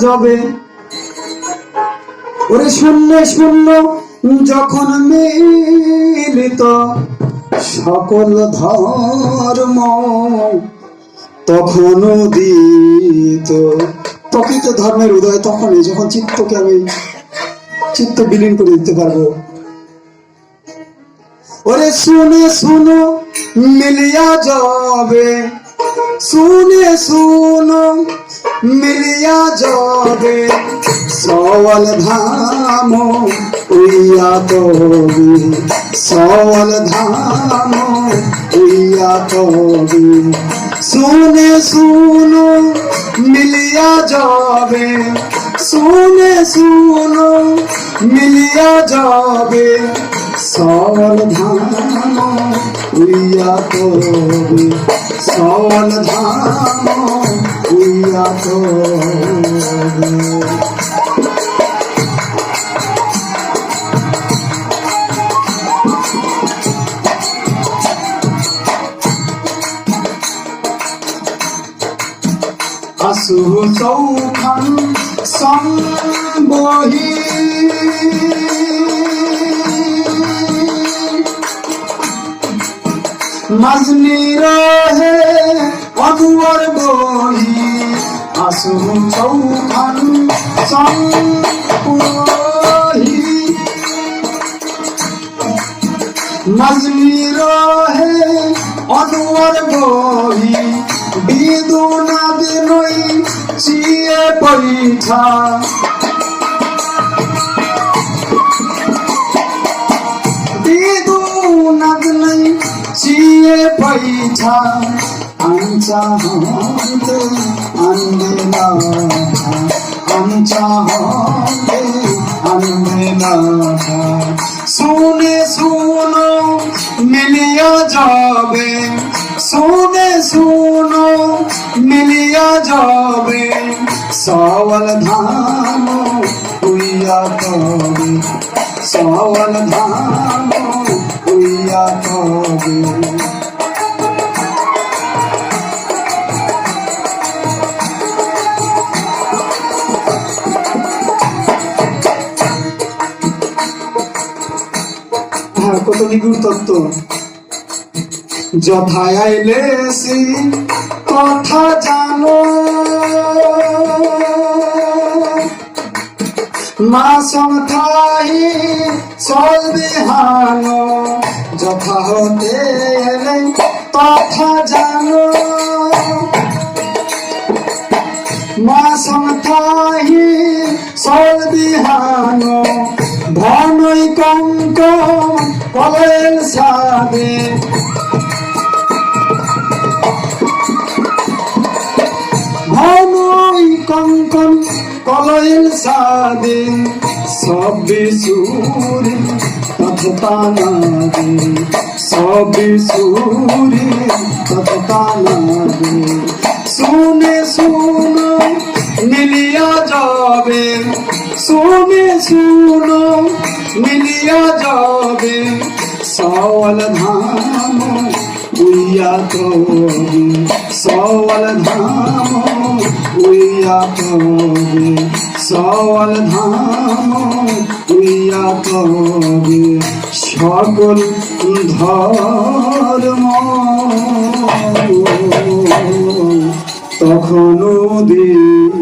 যাবে। ওরে শূন্য শূন্য, যখন মিলিত সকল ধর্ম, তখন উদিত। প্রকৃত ধর্মের উদয়, তখনই যখন চিত্তকে আমি, চিত্ত বিলীন করে দিতে পারব। ওরে শুনে, শুনো, মিলিয়া যাবে। শুনে, শুনো মিলিয়া যাবে সওয়াল ধাম, উইয়া কবি। সওয়াল ধাম, উইয়া কবি। শুনে শুনো, মিলিয়া যাবে শুনে শুনো, মিলিয়া যাবে সওয়াল ধাম, উইয়া কবি। সওয়াল ধাম আসু চৌখান সম্বহি। মাজনি রহে অদুয়ার বহি। আসু চৌখান সম্বহি মাজনি রহে অদুয়ার বহি বিদুনাদ নই চিয়ে পৈঠা বিদুনাদ নই চিয়ে পৈঠা আঞ্চা হতে আনবে না আঞ্চা হতে আনবে না শুনে শুনো, মিলিয়া যাবে। শুনে শুনো, মিলিয়া যাবে। সওয়াল ধাম উইয়া কবে সওয়াল ধাম কত নিগুড় তত্ত্ব যথায় আইলে কথা জানো। মা সংথাই চলবে হানো যথা হতে এলে তথা জানো। মা সংথাই সাদে সবে সুরে তথতানাদে সবে সুরে তথতানাদে শুনে শুনো, মিলিয়া যাবে। শুনে শুনো, মিলিয়া যাবে। সওয়াল ধাম উইয়া কবি। সওয়াল ধাম উইয়া কবি। সওয়াল ধাম উইয়া তবে সকল ধর্ম। তখন উদিত